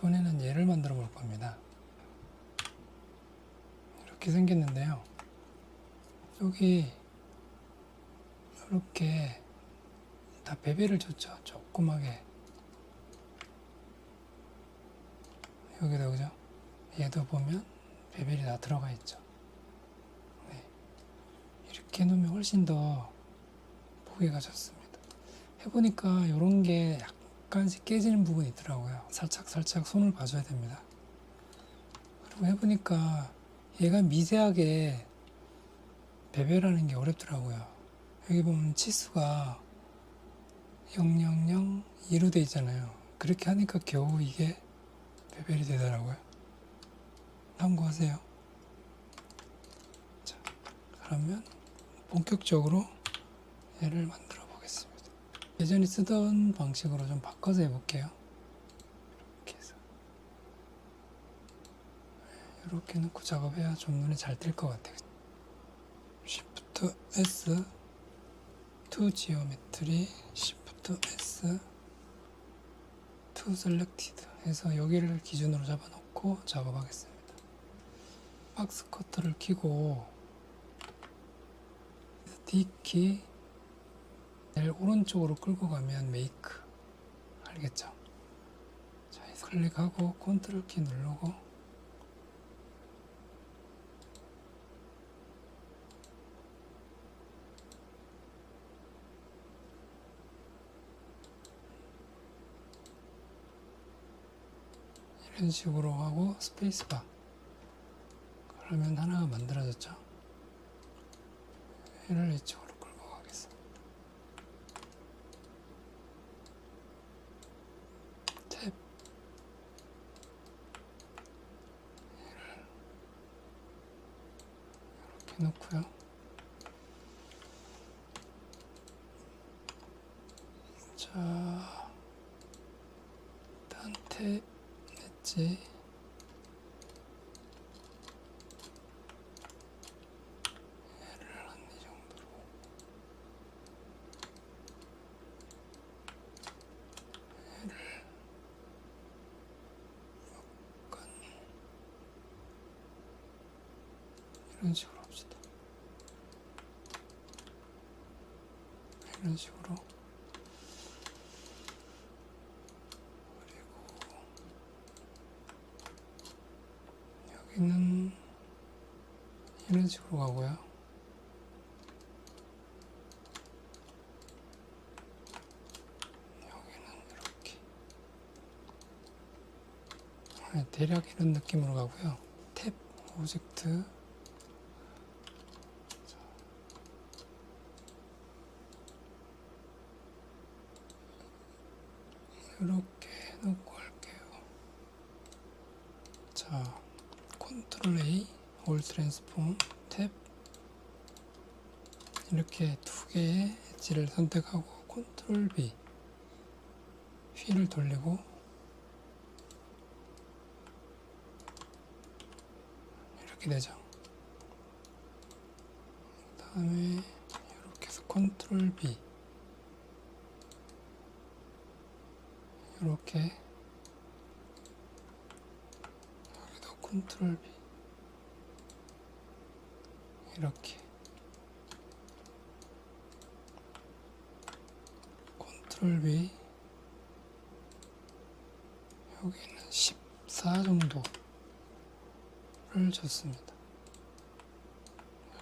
이번에는 얘를 만들어 볼 겁니다. 이렇게 생겼는데요. 여기 이렇게 다 베베를 줬죠. 조그맣게 여기다 그죠? 얘도 보면 베벨이 다 들어가 있죠. 네. 이렇게 놓으면 훨씬 더 보기가 좋습니다. 해보니까 이런 게 약간 씩 깨지는 부분이 있더라고요. 살짝 살짝 손을 봐줘야 됩니다. 그리고 해보니까 얘가 미세하게 배별하는 게 어렵더라고요. 여기 보면 치수가 000 2로 돼 있잖아요. 그렇게 하니까 겨우 이게 배별이 되더라고요. 참고하세요. 자, 그러면 본격적으로 얘를 만들어. 예전에 쓰던 방식으로 좀 바꿔서 해볼게요. 이렇게 해서 이렇게 놓고 작업해야 좀 눈에 잘 띌 것 같아요. Shift S to Geometry Shift S to Selected 해서 여기를 기준으로 잡아놓고 작업하겠습니다. 박스 커터를 키고 D키 를 오른쪽으로 끌고 가면 메이크 알겠죠? 자, 클릭하고 컨트롤 키 누르고 이런 식으로 하고 스페이스바 그러면 하나가 만들어졌죠? 얘를 이쪽으로 끌고 가겠습니다. 탭 얘를 이렇게 놓고요. 자, 탭 냈지. 얘를 한 이 정도로. 얘를 약간 이런 식으로 합시다. 이런 식으로. 그리고 여기는 이런 식으로 가고요. 여기는 이렇게. 아, 대략 이런 느낌으로 가고요. 탭 오젝트 이렇게 놓고 할게요. 자, 컨트롤 A, 올 트랜스폼, 탭 이렇게 두 개의 엣지를 선택하고 컨트롤 B 휠을 돌리고 이렇게 되죠. 그 다음에 이렇게 해서 컨트롤 B 이렇게. 여기도 컨트롤 B 이렇게. 컨트롤 B 여기는 14 정도를 줬습니다.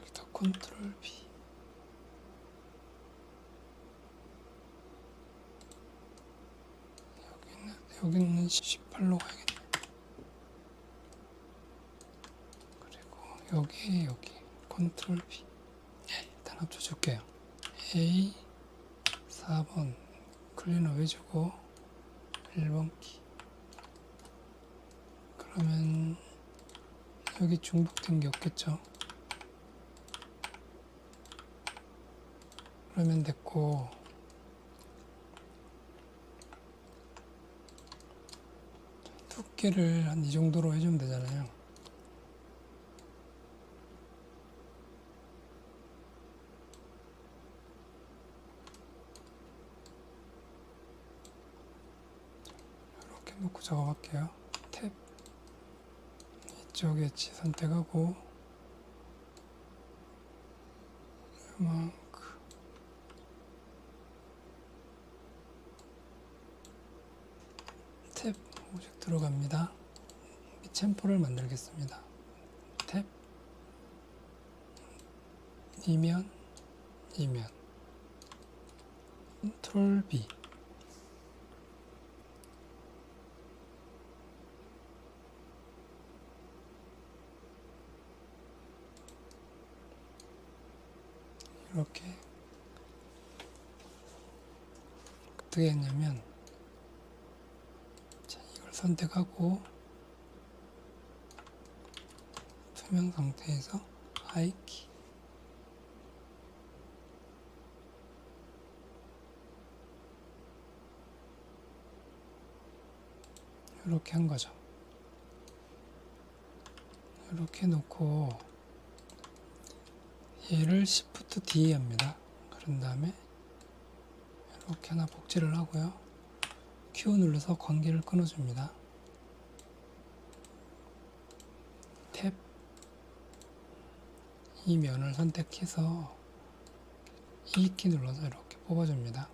여기다 컨트롤 B 여기는 여기는 18로 가야겠네. 그리고 여기 여기 컨트롤 B 예, 일단 합쳐줄게요. A 4번 클리너 해주고 1번 키 그러면 여기 중복된 게 없겠죠? 그러면 됐고 두께를 한 이 정도로 해주면 되잖아요. 이렇게 놓고 작업할게요. 왼쪽 엣지 선택하고 요만큼 탭 오직 들어갑니다. 이 챔퍼를 만들겠습니다. 탭 이면 이면 컨트롤 B 이렇게 어떻게 했냐면 선택하고 투명 상태에서 하이키 이렇게 한 거죠. 이렇게 놓고 얘를 Shift D 합니다. 그런 다음에 이렇게 하나 복제를 하고요. Q 눌러서 관계를 끊어줍니다. 탭 이 면을 선택해서 E 키 눌러서 이렇게 뽑아줍니다.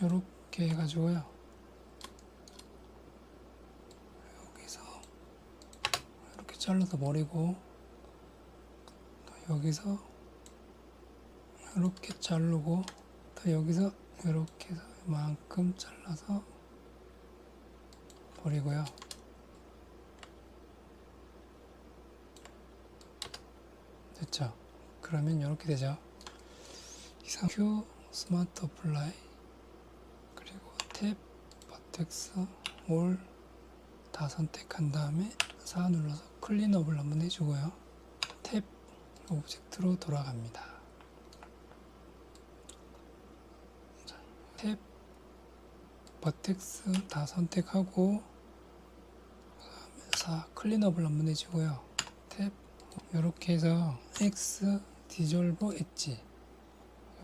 이렇게 해가지고요. 여기서 이렇게 잘라서 버리고 또 여기서 이렇게 자르고 또 여기서 이렇게 해서 이만큼 잘라서 버리고요. 됐죠? 그러면 이렇게 되죠. 이상 큐 스마트 어플라이 그리고 탭 버텍스 올 다 선택한 다음에 4 눌러서 클린업을 한번 해주고요. 탭 오브젝트로 돌아갑니다. 자, 탭 버텍스 다 선택하고 4 클린업을 한번 해주고요. 탭 이렇게 해서 X 디졸브 엣지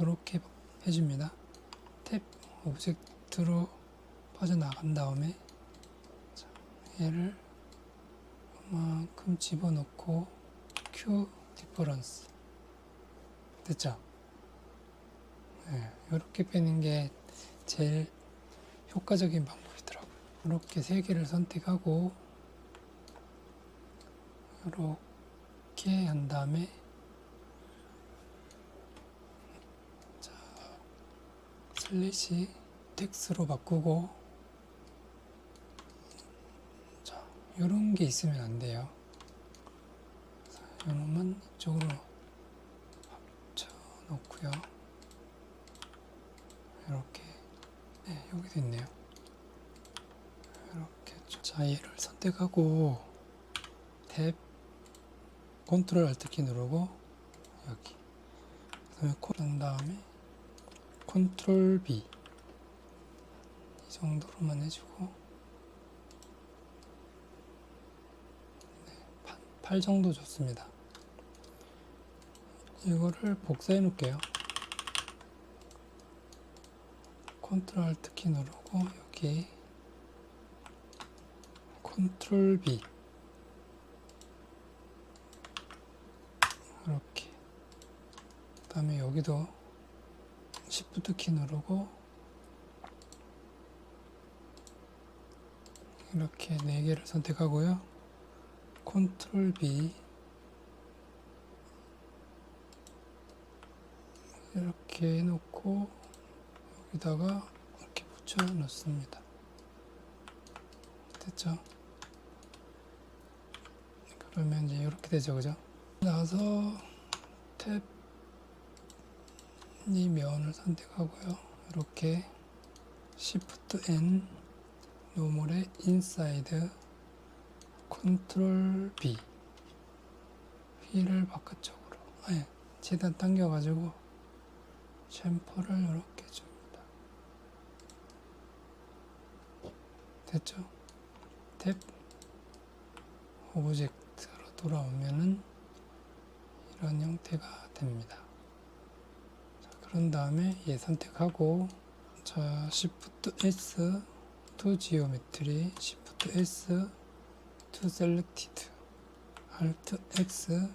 이렇게 해줍니다. 탭 오브젝트로 빠져나간 다음에 자, 얘를 이만큼 집어넣고 Q 디퍼런스 됐죠? 네, 이렇게 빼는 게 제일 효과적인 방법이더라고요. 이렇게 세 개를 선택하고 이렇게 한 다음에 자 슬래시 텍스로 바꾸고 자 이런 게 있으면 안 돼요. 자, 이놈은 이쪽으로 합쳐 놓고요. 이렇게 네 여기도 있네요. 이렇게 쭉. 자 얘를 선택하고 탭 컨트롤 알트 키 누르고 여기 그다음에 콘한 다음에 컨트롤 B 이 정도로만 해주고 네, 8 정도 좋습니다. 이거를 복사해 놓을게요. 컨트롤 알트 키 누르고 여기 컨트롤 B 이렇게 그 다음에 여기도 시프트 키 누르고 이렇게 네 개를 선택하고요. 컨트롤 B 이렇게 해놓고 여기다가 이렇게 붙여 넣습니다. 됐죠? 그러면 이제 이렇게 되죠, 그죠? 나서 탭 이 면을 선택하고요. 이렇게 Shift N 노멀의 인사이드 컨트롤 B 휠을 바깥쪽으로 아니 재단 당겨가지고 챔퍼를 이렇게 줍니다. 됐죠? 탭 오브젝트로 돌아오면은 이런 형태가 됩니다. 자, 그런 다음에 얘 선택하고 자 Shift S to Geometry Shift S to Selected Alt X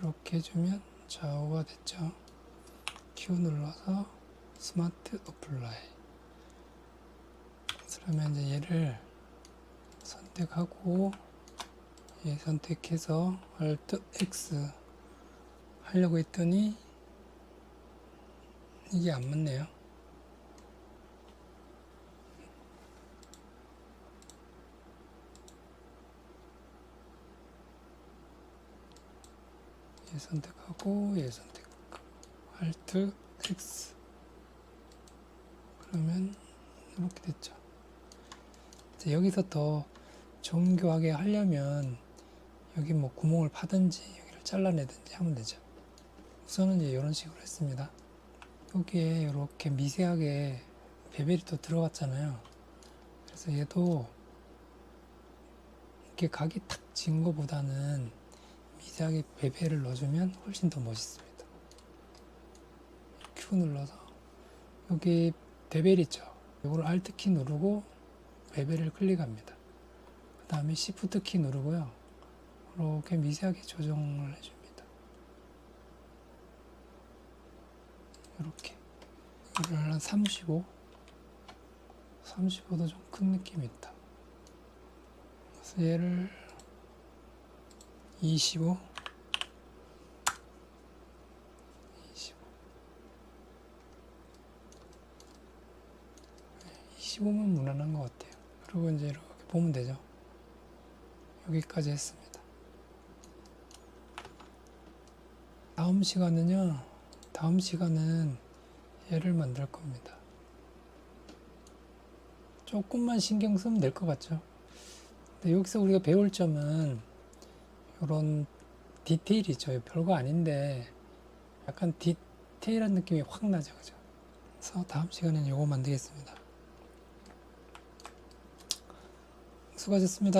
이렇게 해주면 좌우가 됐죠. Q 눌러서 스마트 어플라이. 그러면 이제 얘를 선택하고 얘 선택해서 Alt X 하려고 했더니 이게 안 맞네요. 얘 선택하고 얘 선택 Alt X 그러면 이렇게 됐죠. 이제 여기서 더 정교하게 하려면 여기 뭐 구멍을 파든지 여기를 잘라내든지 하면 되죠. 우선은 이제 이런 식으로 했습니다. 여기에 이렇게 미세하게 베벨이 또 들어갔잖아요. 그래서 얘도 이렇게 각이 탁진 거보다는 미세하게 베벨을 넣어주면 훨씬 더 멋있습니다. Q 눌러서 여기 베벨 있죠. 이걸 Alt 키 누르고 베벨을 클릭합니다. 그 다음에 Shift 키 누르고요. 이렇게 미세하게 조정을 해줍니다. 이렇게 이걸 한 35, 35도 좀 큰 느낌이 있다. 그래서 얘를 25, 25, 25면 무난한 것 같아요. 그리고 이제 이렇게 보면 되죠. 여기까지 했습니다. 다음 시간은요. 다음 시간은 얘를 만들 겁니다. 조금만 신경 쓰면 될 것 같죠. 근데 여기서 우리가 배울 점은 이런 디테일이죠. 별거 아닌데 약간 디테일한 느낌이 확 나죠. 그죠? 그래서 다음 시간에는 이거 만들겠습니다. 수고하셨습니다.